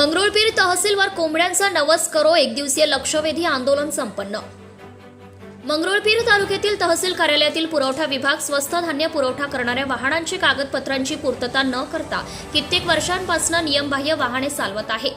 मंगरुळपीर तहसीलवर कोंबड्यांचा नवस करो एक दिवसीय लक्षवेधी आंदोलन संपन्न. मंगरुळपीर तालुक्यातील तहसील कार्यालयातील पुरवठा विभाग स्वस्त धान्य पुरवठा करणाऱ्या वाहनांची कागदपत्रांची पूर्तता न करता कित्येक वर्षांपासून नियमबाह्य वाहने चालवत आहे.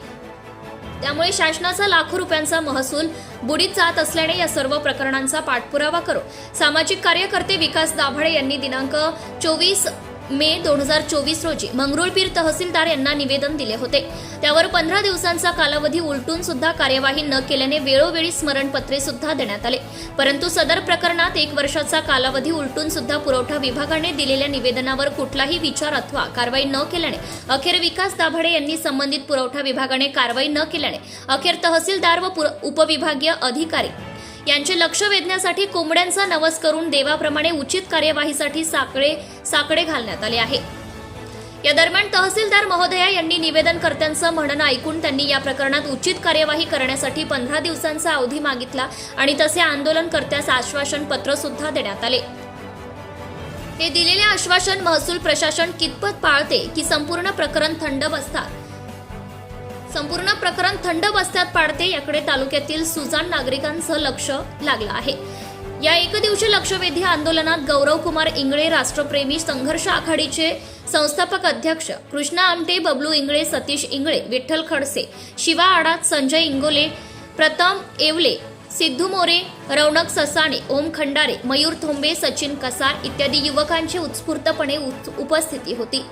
त्यामुळे शासनाचा लाखो रुपयांचा महसूल बुडीत जात असल्याने या सर्व प्रकरणांचा पाठपुरावा करू. सामाजिक कार्यकर्ते विकास दाभाडे यांनी दिनांक चोवीस मे दोन हजार चोवीस रोजी मंगरुळपीर तहसीलदार यांना निवेदन दिले होते. त्यावर पंधरा दिवसांचा कालावधी उलटून सुद्धा कार्यवाही न केल्याने वेळोवेळी स्मरणपत्रे सुद्धा देण्यात आले. परंतु सदर प्रकरणात एक वर्षाचा कालावधी उलटून सुद्धा पुरवठा विभागाने दिलेल्या निवेदनावर कुठलाही विचार अथवा कारवाई न केल्याने अखेर विकास दाभाडे यांनी संबंधित पुरवठा विभागाने कारवाई न केल्याने अखेर तहसीलदार व पुर- उपविभागीय अधिकारी यांचे लक्ष वेधण्यासाठी कोंबड्यांचा नवस करून देवाप्रमाणे उचित कार्यवाहीसाठी साकडे साकडे घालण्यात आले आहे. या दरम्यान तहसीलदार महोदया यांनी निवेदनकर्त्यांचं म्हणणं ऐकून त्यांनी या प्रकरणात उचित कार्यवाही करण्यासाठी पंधरा दिवसांचा अवधी मागितला आणि तसे आंदोलनकर्त्यास आश्वासन पत्र सुद्धा देण्यात आले. हे दिलेले आश्वासन महसूल प्रशासन कितपत पाळते की संपूर्ण प्रकरण थंड बसतात? संपूर्ण प्रकरण थंड बस्त्यात पाडते याकडे तालुक्यातील सुजाण नागरिकांचं लक्ष लागलं आहे. या एकदिवसीय लक्षवेधी आंदोलनात गौरव कुमार इंगळे राष्ट्रप्रेमी संघर्ष आघाडीचे संस्थापक अध्यक्ष कृष्णा आमटे बबलू इंगळे सतीश इंगळे विठ्ठल खडसे शिवा आडात संजय इंगोले प्रथम येवले सिद्धू मोरे रौनक ससाणे ओम खंडारे मयूर थोंबे सचिन कसार इत्यादी युवकांची उत्स्फूर्तपणे उपस्थिती होती.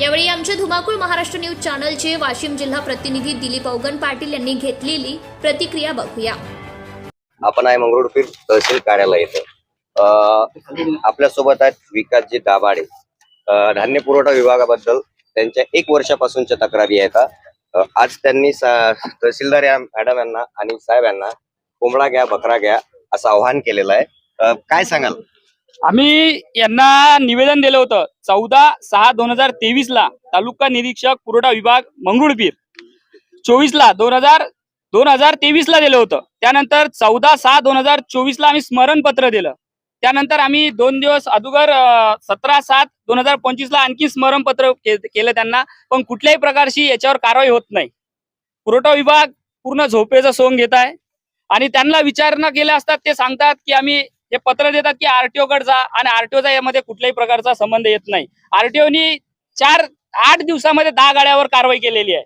यावेळी आमचे धुमाकूळ महाराष्ट्र न्यूज चॅनलचे वाशिम जिल्हा प्रतिनिधी दिलीप अवगण पाटील यांनी घेतलेली प्रतिक्रिया बघूया. आपण आहे मंगरुळपीर तहसील कार्यालय इथं. आपल्या आपल्यासोबत आहेत विकासजी दाभाडे. धान्य पुरवठा विभागाबद्दल त्यांच्या एक वर्षापासूनच्या तक्रारी आहेत. आज त्यांनी तहसीलदार या मॅडम यांना आणि साहेब यांना कोंबडा घ्या बकरा घ्या असं आव्हान केलेलं आहे. काय सांगाल? आम्ही यांना निवेदन दिलं होतं चौदा सहा दोन हजार तेवीस ला तालुका निरीक्षक पुरवठा विभाग मंगरुळपीर. चोवीस ला दोन हजार दोन हजार तेवीस ला दिलं होतं. त्यानंतर चौदा सहा दोन हजार चोवीस ला आम्ही स्मरणपत्र दिलं. त्यानंतर आम्ही दोन दिवस अगोदर सतरा सात दोन हजार पंचवीस ला आणखी स्मरणपत्र केलं त्यांना. पण कुठल्याही प्रकारची याच्यावर कारवाई होत नाही. पुरवठा विभाग पूर्ण झोपेचा सोंग घेत आहे. आणि त्यांना विचारणा केल्या असतात ते सांगतात की आम्ही हे पत्र देतात की आरटीओ कडे जा आणि आरटीओचा यामध्ये कुठल्याही प्रकारचा संबंध येत नाही. आरटीओनी चार आठ दिवसामध्ये दहा गाड्यावर कारवाई केलेली आहे.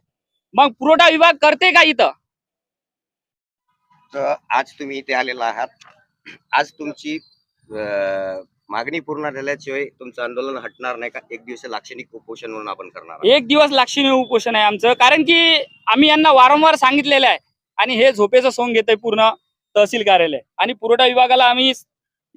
मग पुरवठा विभाग करते का इथं? तर आज तुम्ही इथे आलेला आहात. आज तुमची अं, मागणी पूर्ण झाल्याशिवाय तुमचं आंदोलन हटणार नाही का? एक दिवस लाक्षणिक उपोषण म्हणून आपण करणार आहात. एक दिवस लाक्षणिक उपोषण आहे आमचं. कारण की आम्ही यांना वारंवार सांगितलेलं आहे. आणि हे झोपेचं सोंग घेत आहे पूर्ण तहसील कार्यालय. आणि पुरवठा विभागाला आम्ही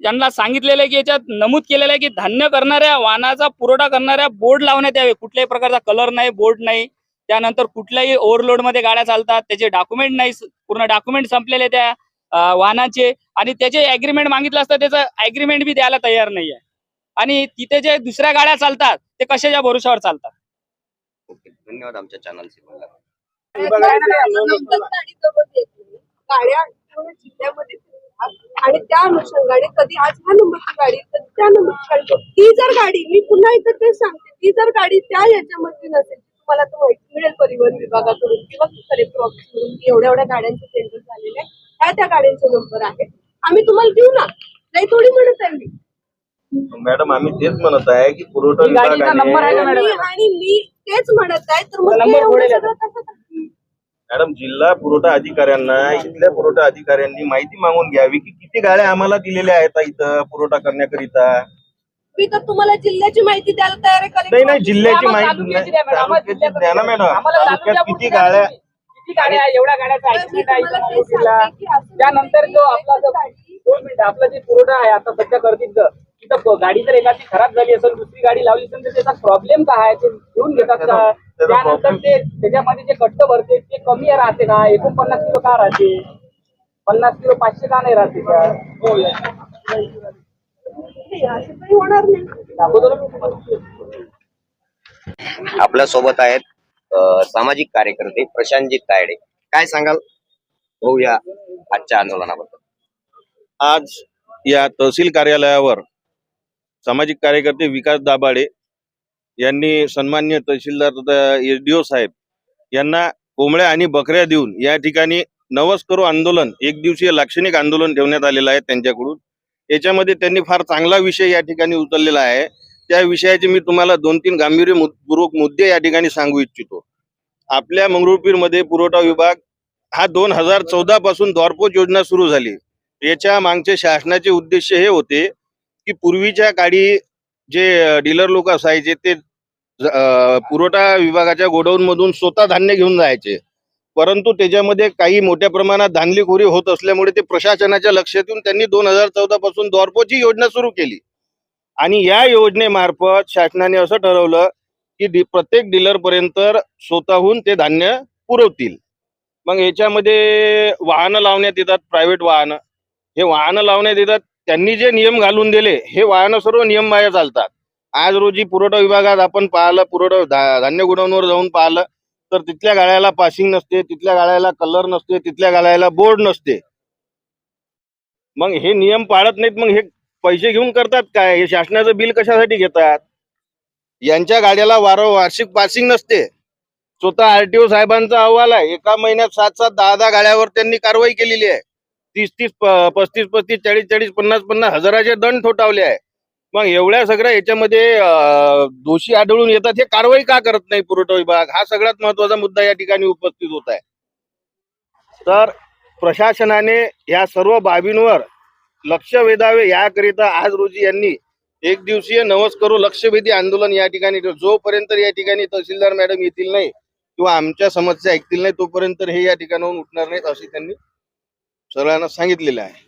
यांना सांगितलेलं आहे की याच्यात नमूद केलेलं आहे की धान्य करणाऱ्या वाहनाचा पुरवठा करणाऱ्या बोर्ड लावण्यात यावे. कुठल्याही प्रकारचा कलर नाही बोर्ड नाही. त्यानंतर कुठल्याही ओव्हरलोडमध्ये गाड्या चालतात त्याचे डॉक्युमेंट नाही पूर्ण डॉक्युमेंट संपलेले त्या वाहनाचे. आणि त्याचे अग्रीमेंट मागितलं असतं त्याचं अग्रीमेंट बी द्यायला तयार नाही आहे आणि तिथे जे दुसऱ्या गाड्या चालतात ते कशाच्या भरोशावर चालतात? ओके धन्यवाद आमच्या बोलला गाड्या. आणि त्या अनुषंगाने कधी आज ह्या नंबरची गाडी कधी त्या नंबरची गाडी ती जर गाडी मी पुन्हा इथं तेच सांगते ती जर गाडी त्या याच्यामध्ये नसेल तुम्हाला तर माहिती मिळेल परिवहन विभागाकडून किंवा कलेक्टर ऑफिसकडून की एवढ्या एवढ्या गाड्यांचे टेंडर झालेले आहे त्या त्या गाड्यांचे नंबर आहेत. आम्ही तुम्हाला देऊ ना. नाही थोडी म्हणत आहे मी. मॅडम आम्ही तेच म्हणत आहे की पुरवठा आहे विभागाने आणि मी तेच म्हणत आहे तर मग नंबर ते एवढं सगळं कसं? मॅडम जिल्हा पुरवठा अधिकाऱ्यांना इथल्या पुरवठा अधिकाऱ्यांनी माहिती मागून घ्यावी की किती गाड्या आम्हाला दिलेल्या आहेत इथं पुरवठा करण्याकरिता? मी तर तुम्हाला जिल्ह्याची माहिती द्यायला तयार आहे नाही नाही जिल्ह्याची माहिती तालुक्याची द्या ना. मॅडम तालुक्यात तालुक्या किती गाड्या किती गाड्या? एवढ्या गाड्याचा ऍक्सिडेंट आहे त्यानंतर जो आपला जो गाडी- दोन मिनिटं आपला जे पुरवठा आहे आता सध्या करतील तिथं गाडी जर एखादी खराब झाली असेल दुसरी गाडी लावली असेल तर त्याचा प्रॉब्लेम काय आहे? ते घेऊन घेतात का? त्यानंतर ते त्याच्यामध्ये जे कट्ट भरते ते कमी राहते का एकोणपन्नास किलो का राहते? पन्नास किलो पाचशे का नाही राहते का? होणार नाही. ना तुम्हाला. आपल्यासोबत आहेत सामाजिक कार्यकर्ते प्रशांतजी तायडे. काय सांगाल? भाऊ या आजच्या आंदोलनाबद्दल. आज या तहसील कार्यालयावर सामाजिक कार्यकर्ते विकास दाभाडे यांनी सन्मान्य तहसीलदार एस डी ओ साहेब यांना कोंबड्या आणि बकऱ्या देऊन या ठिकाणी नवस करू आंदोलन एक दिवसीय लाक्षणिक आंदोलन ठेवण्यात आलेलं आहे त्यांच्याकडून. याच्यामध्ये त्यांनी फार चांगला विषय या ठिकाणी उचललेला आहे. त्या विषयाचे मी तुम्हाला दोन तीन गांभीर्यपूर्वक मुद्दे या ठिकाणी सांगू इच्छितो. आपल्या मंगरुळपीरमध्ये पुरवठा विभाग हा दोन हजार चौदा पासून द्वारपोच योजना सुरू झाली. याच्या मागचे शासनाचे उद्देश हे होते की पूर्वीच्या काळी जे डीलर लोक असायचे ते पुरवठा विभागाच्या गोडाऊन मधून स्वतः धान्य घेऊन जायचे. परंतु त्याच्यामध्ये काही मोठ्या प्रमाणात धानलीखोरी होत असल्यामुळे ते प्रशासनाच्या लक्षात येऊन त्यांनी दोन हजार चौदा पासून द्वारपोची योजना सुरू केली. आणि या योजनेमार्फत शासनाने असं ठरवलं की प्रत्येक डीलर पर्यंत स्वतःहून ते धान्य पुरवतील. मग याच्यामध्ये वाहनं लावण्यात येतात प्रायव्हेट वाहनं. हे वाहनं लावण्यात येतात त्यांनी जे नियम घालून दिले हे वाहनं सर्व नियम बाहेर चालतात. आज रोजी पुरवठा विभागात आपण पाहिलं पुरवठा धान्य गोडाऊनवर जाऊन पाहिलं तर तिथल्या गाड्याला पासिंग नसते तिथल्या गाड्याला कलर नसते तिथल्या गाड्याला बोर्ड नसते. मग हे नियम पाळत नाहीत मग हे पैसे घेऊन करतात काय? हे शासनाचं बिल कशासाठी घेतात? यांच्या गाड्याला वार वार्षिक पासिंग नसते. स्वतः आरटीओ साहेबांचा अहवाल आहे. एका महिन्यात सात सात दहा दहा गाड्यावर त्यांनी कारवाई केलेली आहे. तीस तीस पस्तीस पस्तीस चाळीस चाळीस पन्नास पन्नास हजाराचे दंड ठोठावले आहे. मग एवढ्या सगळ्या याच्यामध्ये दोषी आढळून येतात. हे कारवाई का करत नाही पुरवठा विभाग? हा सगळ्यात महत्त्वाचा मुद्दा या ठिकाणी उपस्थित होत आहे. तर प्रशासनाने या सर्व बाबींवर लक्ष वेधावे याकरिता आज रोजी यांनी एक दिवसीय नवस करू लक्षवेधी आंदोलन या ठिकाणी जोपर्यंत या ठिकाणी तहसीलदार मॅडम येतील नाही किंवा आमच्या समस्या ऐकतील नाही तोपर्यंत हे या ठिकाणाहून उठणार नाहीत असे त्यांनी सर्वांना सांगितलेलं आहे.